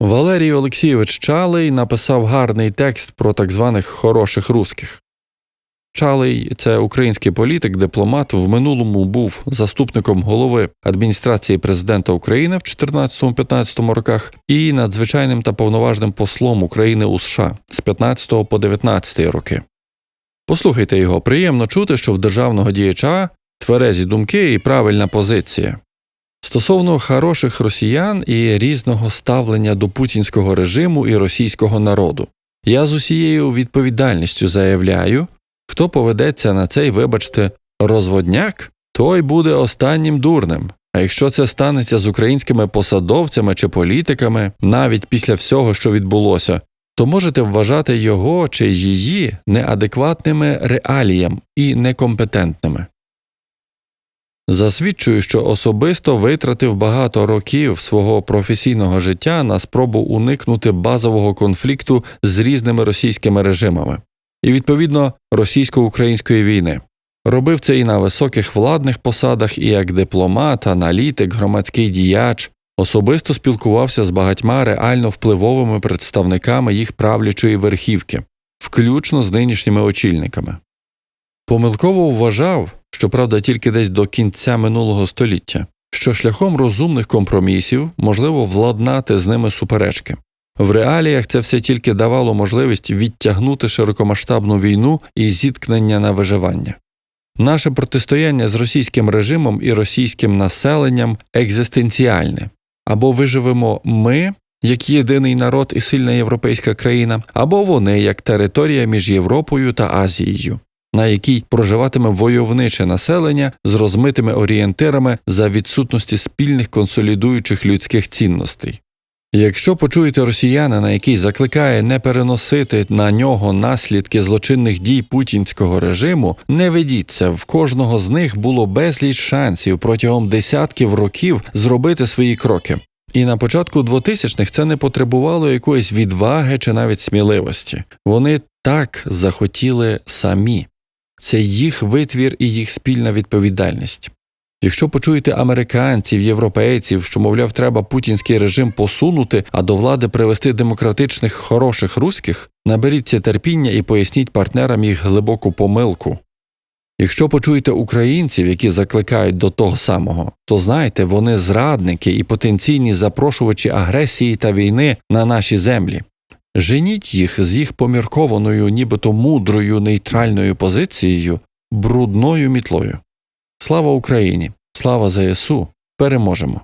Валерій Олексійович Чалий написав гарний текст про так званих хороших русських. Чалий це український політик, дипломат. В минулому був заступником голови адміністрації президента України в 14-15 роках і надзвичайним та повноважним послом України у США з 15 по 19 роки. Послухайте його, приємно чути, що в державного діяча тверезі думки і правильна позиція. Стосовно хороших росіян і різного ставлення до путінського режиму і російського народу, я з усією відповідальністю заявляю, хто поведеться на цей, вибачте, розводняк, той буде останнім дурнем. А якщо це станеться з українськими посадовцями чи політиками, навіть після всього, що відбулося, то можете вважати його чи її неадекватними реаліям і некомпетентними. Засвідчую, що особисто витратив багато років свого професійного життя на спробу уникнути базового конфлікту з різними російськими режимами і, відповідно, російсько-української війни. Робив це і на високих владних посадах, і як дипломат, аналітик, громадський діяч, особисто спілкувався з багатьма реально впливовими представниками їх правлячої верхівки, включно з нинішніми очільниками. Помилково вважав, щоправда, тільки десь до кінця минулого століття, що шляхом розумних компромісів можливо владнати з ними суперечки. В реаліях це все тільки давало можливість відтягнути широкомасштабну війну і зіткнення на виживання. Наше протистояння з російським режимом і російським населенням екзистенціальне або виживемо ми, як єдиний народ і сильна європейська країна, або вони як територія між Європою та Азією, на якій проживатиме войовниче населення з розмитими орієнтирами за відсутності спільних консолідуючих людських цінностей. Якщо почуєте росіянина, який закликає не переносити на нього наслідки злочинних дій путінського режиму, не ведіться, в кожного з них було безліч шансів протягом десятків років зробити свої кроки. І на початку 2000-х це не потребувало якоїсь відваги чи навіть сміливості. Вони так захотіли самі. Це їх витвір і їх спільна відповідальність. Якщо почуєте американців, європейців, що, мовляв, треба путінський режим посунути, а до влади привести демократичних хороших руських, наберіться терпіння і поясніть партнерам їх глибоку помилку. Якщо почуєте українців, які закликають до того самого, то знайте, вони зрадники і потенційні запрошувачі агресії та війни на наші землі. Женіть їх з їх поміркованою, нібито мудрою нейтральною позицією, брудною мітлою. Слава Україні! Слава ЗСУ! Переможемо!